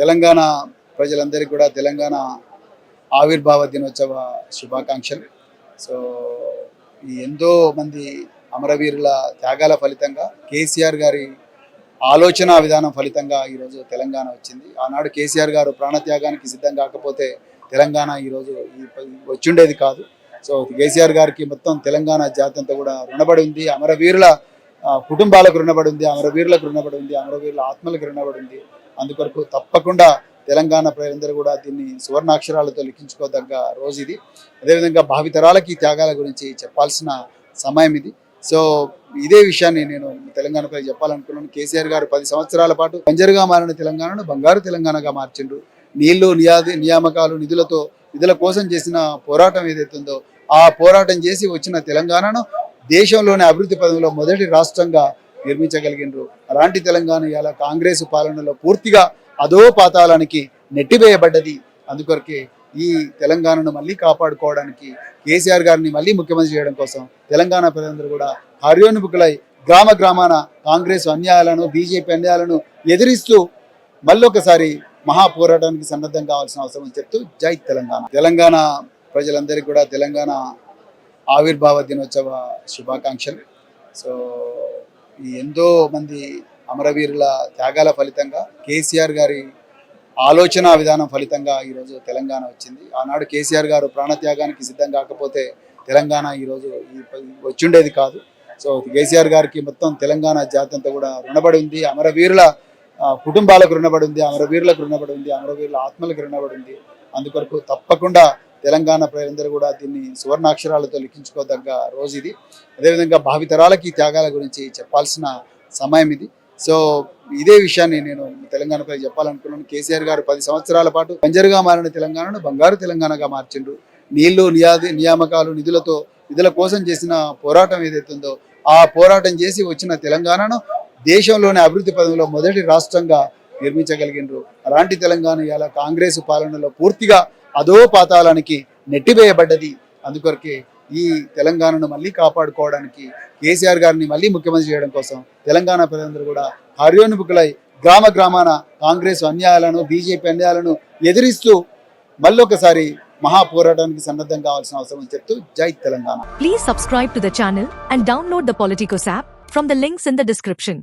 తెలంగాణ ప్రజలందరికీ కూడా తెలంగాణ ఆవిర్భావ దినోత్సవ శుభాకాంక్షలు. సో ఈ ఎంతో మంది అమరవీరుల త్యాగాల ఫలితంగా కేసీఆర్ గారి ఆలోచన విధానం ఫలితంగా ఈరోజు తెలంగాణ వచ్చింది. ఆనాడు కేసీఆర్ గారు ప్రాణత్యాగానికి సిద్ధం కాకపోతే తెలంగాణ ఈరోజు ఈ వచ్చిండేది కాదు. సో కేసీఆర్ గారికి మొత్తం తెలంగాణ జాతంతా కూడా రుణపడి ఉంది. అమరవీరుల కుటుంబాలకు రుణపడి ఉంది అమరవీరులకు రుణపడి ఉంది అమరవీరుల ఆత్మలకు రుణపడి ఉంది అందుకొరకు తప్పకుండా తెలంగాణ ప్రజలందరూ కూడా దీన్ని సువర్ణాక్షరాలతో లిఖించుకోదగ్గ రోజు ఇది అదేవిధంగా భావితరాలకి త్యాగాల గురించి చెప్పాల్సిన సమయం ఇది. సో ఇదే విషయాన్ని నేను తెలంగాణ ప్రజలు చెప్పాలనుకున్నాను. కేసీఆర్ గారు పది సంవత్సరాల పాటు బంజరుగా మారిన తెలంగాణను బంగారు తెలంగాణగా మార్చిండ్రు. నీళ్ళు నియాది నియామకాలు నిధులతో నిధుల కోసం చేసిన పోరాటం ఏదైతే ఉందో ఆ పోరాటం చేసి వచ్చిన తెలంగాణను దేశంలోనే అభివృద్ధి పదంలో మొదటి రాష్ట్రంగా నిర్మించగలిగినారు. అలాంటి తెలంగాణ ఇలా కాంగ్రెస్ పాలనలో పూర్తిగా అదో పాతాళానికి నెట్టివేయబడ్డది. అందుకొరకే ఈ తెలంగాణను మళ్ళీ కాపాడుకోవడానికి కేసీఆర్ గారిని మళ్ళీ ముఖ్యమంత్రి చేయడం కోసం తెలంగాణ ప్రజలందరూ కూడా కార్యోన్ముఖులై గ్రామ గ్రామాన కాంగ్రెస్ అన్యాయాలను బీజేపీ అన్యాయాలను ఎదిరిస్తూ మళ్ళొకసారి మహా పోరాటానికి సన్నద్ధం కావాల్సిన అవసరం అని చెప్తూ జై తెలంగాణ. తెలంగాణ ప్రజలందరికీ కూడా తెలంగాణ ఆవిర్భావ దినోత్సవ శుభాకాంక్షలు. సో ఎంతో మంది అమరవీరుల త్యాగాల ఫలితంగా కేసీఆర్ గారి ఆలోచన విధానం ఫలితంగా ఈరోజు తెలంగాణ వచ్చింది. ఆనాడు కేసీఆర్ గారు ప్రాణత్యాగానికి సిద్ధం కాకపోతే తెలంగాణ ఈరోజు ఈ వచ్చిండేది కాదు. సో కేసీఆర్ గారికి మొత్తం తెలంగాణ జాతి అంతా కూడా రుణపడి ఉంది. అమరవీరుల కుటుంబాలకు రుణపడి ఉంది. అమరవీరులకు రుణపడి ఉంది. అమరవీరుల ఆత్మలకు రుణపడి ఉంది. అందుకొరకు తప్పకుండా తెలంగాణ ప్రజలందరూ కూడా దీన్ని సువర్ణాక్షరాలతో లిఖించుకోదగ్గ రోజు ఇది. అదేవిధంగా భావితరాలకి ఈ త్యాగాల గురించి చెప్పాల్సిన సమయం ఇది. సో ఇదే విషయాన్ని నేను తెలంగాణ ప్రజలు చెప్పాలనుకున్నాను. కేసీఆర్ గారు పది సంవత్సరాల పాటు బంజరుగా మారిన తెలంగాణను బంగారు తెలంగాణగా మార్చిండ్రు. నీళ్ళు నియాది నియామకాలు నిధులతో నిధుల కోసం చేసిన పోరాటం ఏదైతే ఉందో ఆ పోరాటం చేసి వచ్చిన తెలంగాణను దేశంలోనే అభివృద్ధి పదంలో మొదటి రాష్ట్రంగా నిర్మించగలిగినరు అలాంటి తెలంగాణ ఇవాళ కాంగ్రెస్ పాలనలో పూర్తిగా అదో పాతాళానికి నెట్టివేయబడ్డది. అందుకొరకే ఈ తెలంగాణను మళ్ళీ కాపాడుకోవడానికి కేసీఆర్ గారిని మళ్ళీ ముఖ్యమంత్రి చేయడం కోసం తెలంగాణ ప్రజలందరూ కూడా కార్యోన్ముఖులై గ్రామ గ్రామాన కాంగ్రెస్ అన్యాయాలను బీజేపీ అన్యాయాలను ఎదిరిస్తూ మళ్ళొకసారి మహా పోరాటానికి సన్నద్ధం కావాల్సిన అవసరం చెప్తూ జై Telangana. Please subscribe to the channel and download the Politicos app from the links in the description